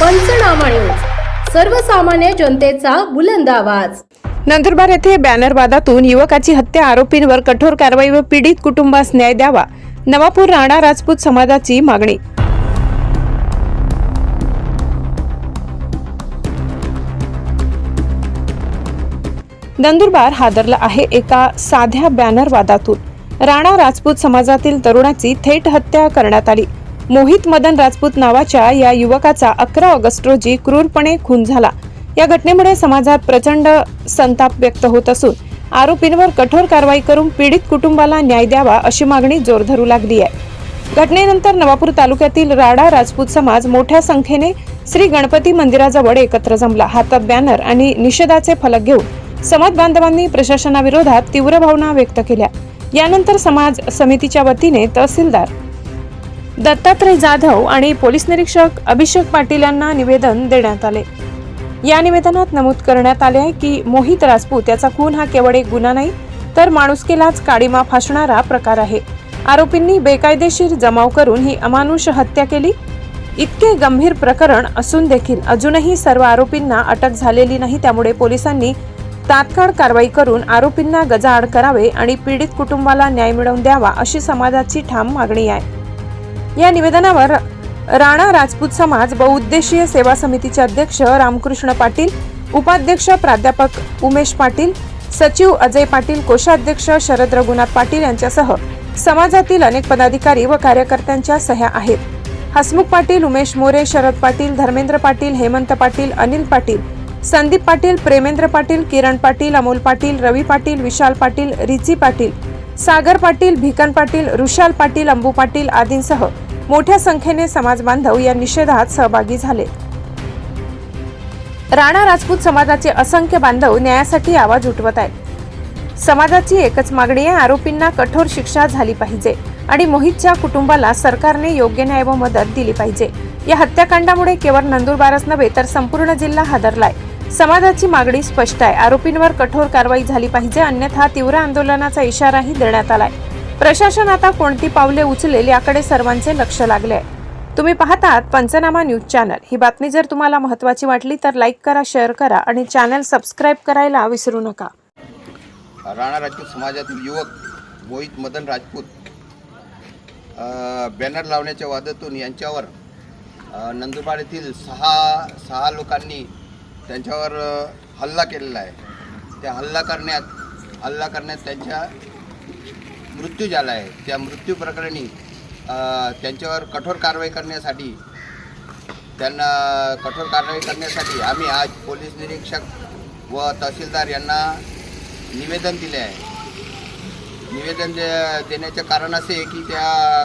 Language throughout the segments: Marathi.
पंचनामा न्यूज. सर्वसामान्य जनतेचा बुलंद आवाज. नंदुरबार येथे बॅनर वादातून युवकाची हत्या आरोपींवर कठोर कारवाई व पीडित कुटुंबास न्याय द्यावा. नवापूर राणा राजपूत समाजाची मागणी. नंदुरबार हादरला आहे एका साध्या बॅनर वादातून. राणा राजपूत समाजातील तरुणाची थेट हत्या करण्यात आली. मोहित मदन राजपूत नावाच्या या युवकाचा अकरा ऑगस्ट रोजी क्रूरपणे खून झाला. या घटनेमुळे समाजात प्रचंड संताप व्यक्त होत असून आरोपींवर कठोर कारवाई करून पीडित कुटुंबाला न्याय द्यावा अशी मागणी जोर धरू लागली आहे. घटनेनंतर नवापूर तालुक्यातील राडा राजपूत समाज मोठ्या संख्येने श्री गणपती मंदिराजवळ एकत्र जमला. हातात बॅनर आणि निषेधाचे फलक घेऊन समाज बांधवांनी प्रशासनाविरोधात तीव्र भावना व्यक्त केल्या. यानंतर समाज समितीच्या वतीने तहसीलदार दत्तात्रय जाधव आणि पोलीस निरीक्षक अभिषेक पाटील यांना निवेदन देण्यात आले. या निवेदनात नमूद करण्यात आले आहे की मोहित राजपूत याचा खून हा केवळ एक गुन्हा नाही तर माणुसकीलाच काडीमा फासणारा प्रकार आहे. आरोपींनी बेकायदेशीर जमाव करून ही अमानुष हत्या केली. इतके गंभीर प्रकरण असून देखील अजूनही सर्व आरोपींना अटक झालेली नाही त्यामुळे पोलिसांनी तात्काळ कारवाई करून आरोपींना गजाआड करावे आणि पीडित कुटुंबाला न्याय मिळवून द्यावा अशी समाजाची ठाम मागणी आहे. या निवेदनावर राणा राजपूत समाज बहुउद्देशीय सेवा समितीचे अध्यक्ष रामकृष्ण पाटील उपाध्यक्ष प्राध्यापक उमेश पाटील सचिव अजय पाटील कोषाध्यक्ष शरद रघुनाथ पाटील यांच्यासह समाजातील अनेक पदाधिकारी व कार्यकर्त्यांच्या सह्या आहेत. हसमुख पाटील उमेश मोरे शरद पाटील धर्मेंद्र पाटील हेमंत पाटील अनिल पाटील संदीप पाटील प्रेमेंद्र पाटील किरण पाटील अमोल पाटील रवी पाटील विशाल पाटील रिची पाटील सागर पाटील भिकन पाटील रुशाल पाटील अंबू पाटील आदींसह मोठ्या संख्येने समाज बांधव या निषेधात सहभागी झाले. राणा राजपूत समाजाचे असंख्य बांधव न्यायासाठी आवाज उठवत आहेत. समाजाची एकच मागणी आहे आरोपींना कठोर शिक्षा झाली पाहिजे आणि मोहितच्या कुटुंबाला सरकारने योग्य न्याय व मदत दिली पाहिजे. या हत्याकांडामुळे केवळ नंदुरबारच नव्हे तर संपूर्ण जिल्हा हादरलाय. समाजाची मागणी स्पष्ट आहे आरोपींवर कठोर कारवाई झाली पाहिजे अन्यथा तीव्र आंदोलनाचा इशाराही देण्यात आलाय. प्रशासन आता कोणती पावले उचलेल याकडे सर्वांचे लक्ष लागले. आहे तुम्ही पाहतात पंचनामा न्यूज चॅनल. ही बातमी जर तुम्हाला महत्त्वाची वाटली तर लाईक करा शेअर करा आणि चॅनल सबस्क्राईब करायला विसरू नका. राणा राजपूत समाजातील युवक मोहित मदन राजपूत बॅनर लावण्याच्या वादातून यांच्यावर नंदुरबार येथील सहा सहा लोकांनी त्यांच्यावर हल्ला केलेला आहे. त्या हल्ला करण्यात हल्ला करण्यात त्यांच्या मृत्यू झाला आहे त्या मृत्यू प्रकरणी त्यांच्यावर कठोर कारवाई करण्यासाठी त्यांना कठोर कारवाई करण्यासाठी आम्ही आज पोलीस निरीक्षक व तहसीलदार यांना निवेदन दिले आहे. निवेदन दे देण्याचे कारण असे आहे की त्या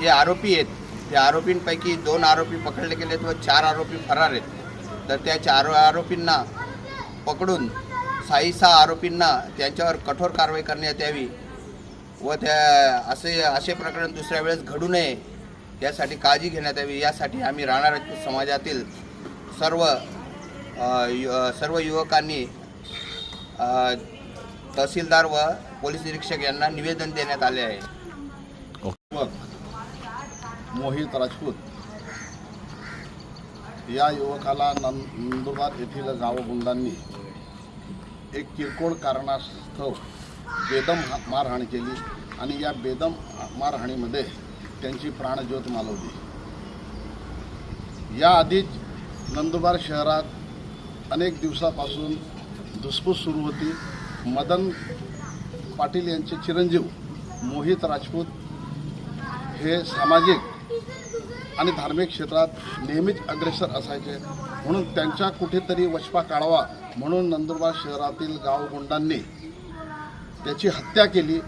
जे आरोपी आहेत त्या आरोपींपैकी दोन आरोपी पकडले गेलेत व चार आरोपी फरार आहेत. तर त्या चार आरोपींना पकडून साई सहा आरोपींना त्यांच्यावर कठोर कारवाई करण्यात यावी व त्या असे असे प्रकरण दुसऱ्या वेळेस घडू नये यासाठी काळजी घेण्यात यावी. यासाठी आम्ही राणा राजपूत समाजातील सर्व सर्व युवकांनी तहसीलदार व पोलीस निरीक्षक यांना निवेदन देण्यात आले आहे. मोहित राजपूत. या युवकाला नंदुरबार येथील गावगुंडांनी एक किरकोळ कारणास्तव बेदम हा- मारहाण केली आणि या बेदम मारहाणीमध्ये त्यांची प्राणज्योत मालवली. याआधीच नंदुरबार शहरात अनेक दिवसापासून धुसफूस सुरू होती. मदन पाटील यांचे चिरंजीव मोहित राजपूत हे सामाजिक आणि धार्मिक क्षेत्रात नेहमीच अग्रेसर असायचे. म्हणून त्यांच्या कुठेतरी वचपा काढावा म्हणून नंदुरबार शहरातील गावगुंडांनी त्याची हत्या केली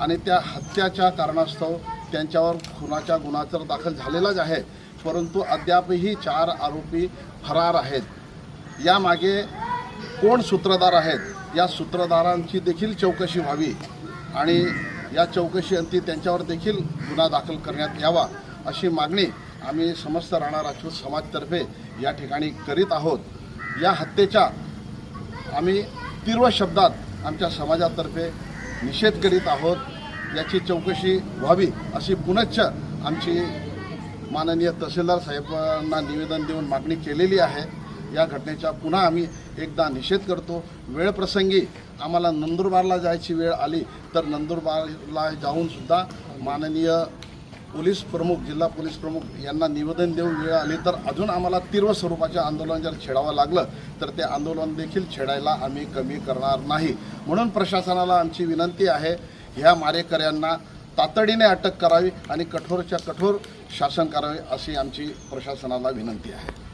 आणि त्या हत्याच्या कारणास्तव त्यांच्यावर खुनाच्या गुन्हा तर दाखल झालेलाच आहे. परंतु अद्यापही चार आरोपी फरार आहेत. यामागे कोण सूत्रधार आहेत? या सूत्रधारांची देखील चौकशी व्हावी आणि या चौकशी अंती त्यांच्यावर देखील गुन्हा दाखल करण्यात यावा अशी मागणी आम्ही समस्त राणा राजपूत समाजतर्फे या ठिकाणी करीत आहोत. या हत्येच्या आम्ही तीव्र शब्दात आमच्या समाजातर्फे निषेध करीत आहोत. याची चौकशी व्हावी अशी पुनश्च आमची माननीय तहसीलदार साहेबांना निवेदन देऊन मागणी केलेली आहे. या घटनेचा पुन्हा आम्ही एकदा निषेध करतो. वेळप्रसंगी आम्हाला नंदुरबारला जायची वेळ आली तर नंदुरबारला जाऊनसुद्धा माननीय पोलीस प्रमुख जिल्हा पोलीस प्रमुख यांना निवेदन देऊन वेळ आली तर अजून आम्हाला तीव्र स्वरूपाचे आंदोलन जर छेडावं लागलं तर ते आंदोलन देखील छेडायला आम्ही कमी करणार नाही. म्हणून प्रशासनाला आमची विनंती आहे ह्या मारेकऱ्यांना तातडीने अटक करावी आणि कठोरच्या कठोर शासन करावे अशी आमची प्रशासनाला विनंती आहे.